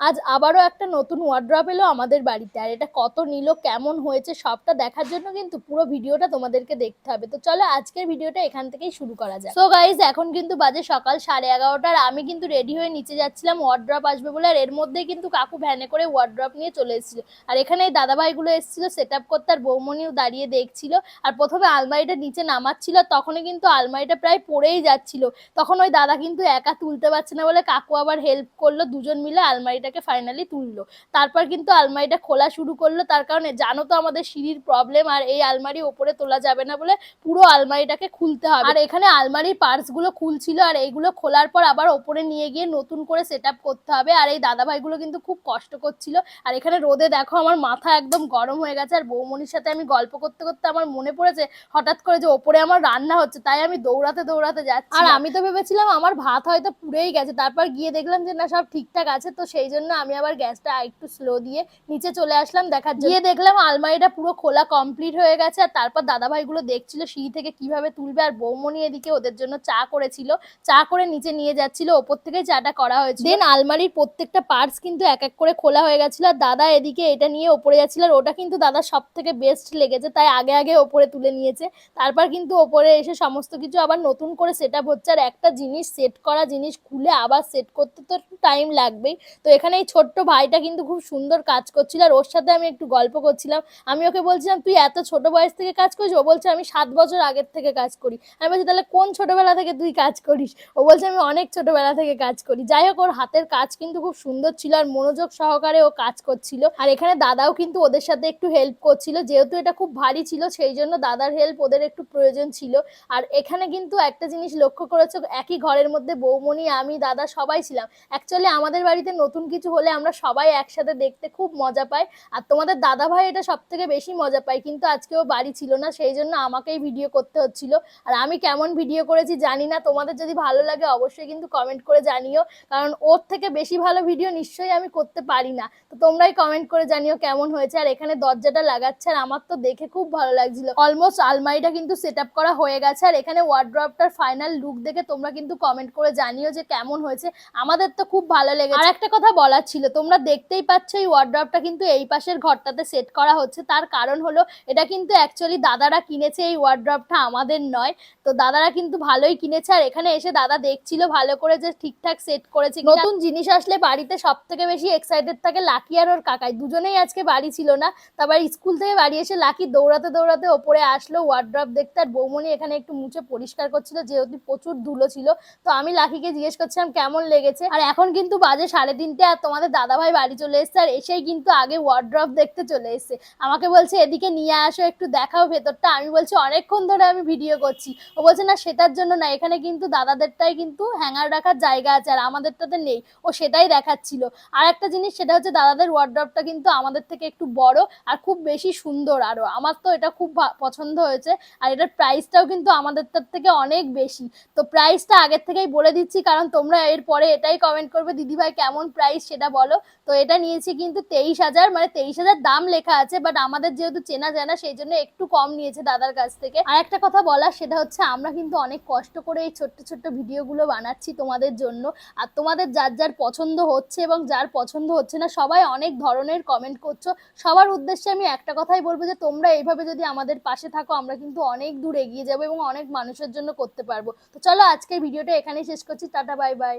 আজ আবারও একটা নতুন ওয়ার্ড্রপ এলো আমাদের বাড়িতে। আর এটা কত নিল, কেমন হয়েছে, সবটা দেখার জন্য কিন্তু পুরো ভিডিওটা তোমাদেরকে দেখতে হবে। তো চলো আজকের ভিডিওটা এখান থেকেই শুরু করা যায় সো গাইজ এখন কিন্তু বাজে সকাল সাড়ে এগারোটার আমি কিন্তু রেডি হয়ে নিচে যাচ্ছিলাম ওয়ার্ড্রপ আসবে বলে। আর এর মধ্যেই কিন্তু কাকু ভ্যানে করে ওয়ার্ড্রপ নিয়ে চলে এসেছিল। আর এখানে এই দাদাভাইগুলো এসেছিল সেট আপ করতে। আর বৌমনিও দাঁড়িয়ে দেখছিল। আর প্রথমে আলমারিটা নিচে নামাচ্ছিল। তখনই কিন্তু আলমারিটা প্রায় পড়েই যাচ্ছিল। তখন ওই দাদা কিন্তু একা তুলতে পারছে না বলে কাকু আবার হেল্প করল। দুজন মিলে আলমারিটাকে ফাইনালি তুললো। তারপর কিন্তু আলমারিটা খোলা শুরু করল। তার কারণে জানো তো আমাদের সিঁড়ির প্রবলেম আর এই আলমারি ওপরে তোলা যাবে না বলে পুরো আলমারিটাকে খুলতে হবে। আর এখানে আলমারির পার্টসগুলো খুলছিল আর এইগুলো খোলার পর আবার ওপরে নিয়ে গিয়ে নতুন করে সেট করতে হবে। আর এই দাদাভাইগুলো কিন্তু খুব কষ্ট করছিল। আর এখানে রোদে দেখো আমার মাথা একদম গরম হয়ে গেছে। আর বৌমনির সাথে আমি গল্প করতে করতে আমার মনে পড়েছে হঠাৎ করে যে ওপরে আমার রান্না হচ্ছে তাই আমি দৌড়াতে দৌড়াতে যাচ্ছি। আর আমি তো ভেবেছিলাম আমার ভাত হয়তো পুড়েই গেছে। তারপর গিয়ে দেখলাম যে না সব ঠিকঠাক আছে। তো সেই জন্য আমি আবার গ্যাসটা একটু স্লো দিয়ে নিচে চলে আসলাম দেখার জন্য। গিয়ে দেখলাম আলমারিটা পুরো খোলা কমপ্লিট হয়ে গেছে আর তারপর দাদাভাইগুলো দেখছিল সিঁড়ি থেকে কীভাবে তুলবে আর বৌমনি এদিকে ওদের জন্য চা করেছিল। চা করে নিচে নিয়ে যাচ্ছিল ওপর থেকেই চাটা করা হয়েছে দেন আলমারির প্রত্যেকটা পার্টস কিন্তু এক এক করে খোলা হয়ে গেছিল আর দাদা এদিকে এটা নিয়ে ওপরে যাচ্ছিল আর ওটা কিন্তু দাদা সব থেকে বেস্ট লেগেছে তাই আগে আগে ওপরে তুলে নিয়েছে। তারপর কিন্তু ওপরে এসে সমস্ত কিছু আবার নতুন করে সেট আপ হচ্ছে আর একটা জিনিস সেট করা জিনিস খুলে আবার সেট করতে তো টাইম লাগবেই। তো এখানে এই ছোট্ট ভাইটা কিন্তু খুব সুন্দর কাজ করছিল আর ওর সাথে আমি একটু গল্প করছিলাম। আমি ওকে বলছিলাম, তুই এত ছোট বয়স থেকে কাজ করিস? ও বলছে, আমি সাত বছর আগের থেকে কাজ করি। আমি বলছি, তাহলে কোন ছোটবেলা থেকে তুই কাজ করিস? ও বলছে, আমি অনেক ছোটবেলা থেকে কাজ করি। যাই হোক, ওর হাতের কাজ কিন্তু খুব সুন্দর ছিল আর মনোযোগ সহকারে ও কাজ করছিল। আর এখানে দাদাও কিন্তু ওদের সাথে একটু হেল্প করছিল, যেহেতু এটা খুব ভারী ছিল, সেই জন্য দাদার হেল্প ওদের একটু প্রয়োজন ছিল। আর এখানে কিন্তু একটা জিনিস লক্ষ্য করেছ, একই ঘরের মধ্যে বৌমনি আমি, দাদা সবাই ছিলাম। অ্যাকচুয়ালি আমাদের বাড়িতে নতুন কিছু হলে আমরা সবাই একসাথে দেখতে খুব মজা পাই। আর তোমাদের দাদা ভাই এটা সব থেকে বেশি মজা পায়, কিন্তু আজকেও বাড়ি ছিল না, সেই জন্য আমাকেই ভিডিও করতে হচ্ছিল। আর আমি কেমন ভিডিও করেছি জানি না, তোমাদের যদি ভালো লাগে অবশ্যই কিন্তু কমেন্ট করে জানিও, কারণ ওর থেকে বেশি ভালো ভিডিও নিশ্চয়ই আমি করতে পারি না। তো তোমরাই কমেন্ট করে জানিও কেমন হয়েছে, আর এখানে দরজাটা লাগাচ্ছে, আর আমার তো দেখে খুব ভালো লাগছিল। অলমোস্ট আলমারিটা কিন্তু সেট করা হয়ে গেছে, আর এখানে ওয়ার্ড্রপটার ফাইনাল লুক দেখে তোমরা কিন্তু কমেন্ট করে জানিও যে কেমন হয়েছে। আমাদের তো খুব ভালো লেগেছে। আর একটা কথা বলার ছিল। তোমরা দেখতেই পাচ্ছ এই ওয়ার্ড্রপটা কিন্তু এই পাশের ঘরটাতে সেট করা হচ্ছে। তার কারণ হলো, এটা কিন্তু অ্যাকচুয়ালি দাদারা কিনেছে এই ওয়ার্ড্রপটা আমাদের নয়। তো দাদারা কিন্তু ভালোই কিনেছে। আর এখানে এসে দাদা দেখছিল ভালো করে যে ঠিকঠাক সেট করেছে নতুন জিনিস আসলে বাড়িতে সব থেকে বেশি এক্সাইটেড থাকে লাকি আর ওর কাকাই। দুজনেই আজকে বাড়ি ছিল না। তারপর স্কুল থেকে বাড়ি এসে লাকি দৌড়াতে দৌড়াতে ওপরে আসলো ওয়ার্ড্রপ দেখতে। আর বৌমনি এখানে একটু মুছে পরিষ্কার করছিল, যেহেতু প্রচুর ধুলো ছিল। তো আমি লাকিকে জিজ্ঞেস করছিলাম, কেমন লেগেছে? আর এখন কিন্তু বাজে সাড়ে তিনটে, আর তোমাদের দাদাভাই বাড়ি চলে এসছে, আর এসেই কিন্তু আগে ওয়ার্ড্রপ দেখতে চলে এসছে। আমাকে বলছে, এদিকে নিয়ে আসো, একটু দেখাও ভেতরটা। আমি বলছি, অনেকক্ষণ ধরে আমি ভিডিও করছি। ও বলছে, না, সেটার জন্য না, এখানে কিন্তু দাদাদেরটাই কিন্তু হ্যাঙ্গার রাখার জায়গা আছে, আর আমাদেরটাতে নেই। ও সেটাই দেখাচ্ছিল। আর একটা জিনিস, সেটা হচ্ছে দাদাদের ওয়ার্ড্রপটা কিন্তু আমাদের থেকে একটু বড় আর খুব বেশি সুন্দর আরও আমার তো এটা খুব পছন্দ হয়েছে, আর এটার প্রাইসটাও কিন্তু আমাদেরটার থেকে অনেক বেশি। তো প্রাইসটা আগের থেকেই বলে দিচ্ছি, কারণ তোমরা এরপরে এটাই কমেন্ট করবে, দিদিভাই, কেমন প্রাইস সেটা বলো। তো এটা নিয়েছি কিন্তু তেইশ হাজার মানে তেইশ হাজার দাম লেখা আছে বাট আমাদের যেহেতু চেনা জানা, সেই জন্য একটু কম নিয়েছে দাদার কাছ থেকে। আর একটা কথা বলার, সেটা হচ্ছে আমরা কিন্তু অনেক কষ্ট করে এই ছোট্ট ছোট্ট ভিডিওগুলো বানাচ্ছি তোমাদের জন্য। আর তোমাদের যার যার পছন্দ হচ্ছে এবং যার পছন্দ হচ্ছে না, সবাই অনেক ধরনের কমেন্ট করছ। সবার উদ্দেশ্যে আমি একটা কথাই বলব যে, তোমরা এইভাবে যদি আমাদের পাশে থাকো, আমরা কিন্তু অনেক দূর এগিয়ে যাব এবং অনেক মানুষের জন্য করতে পারব। তো চলো আজকের ভিডিওটা এখানেই শেষ করছি। Tata bye bye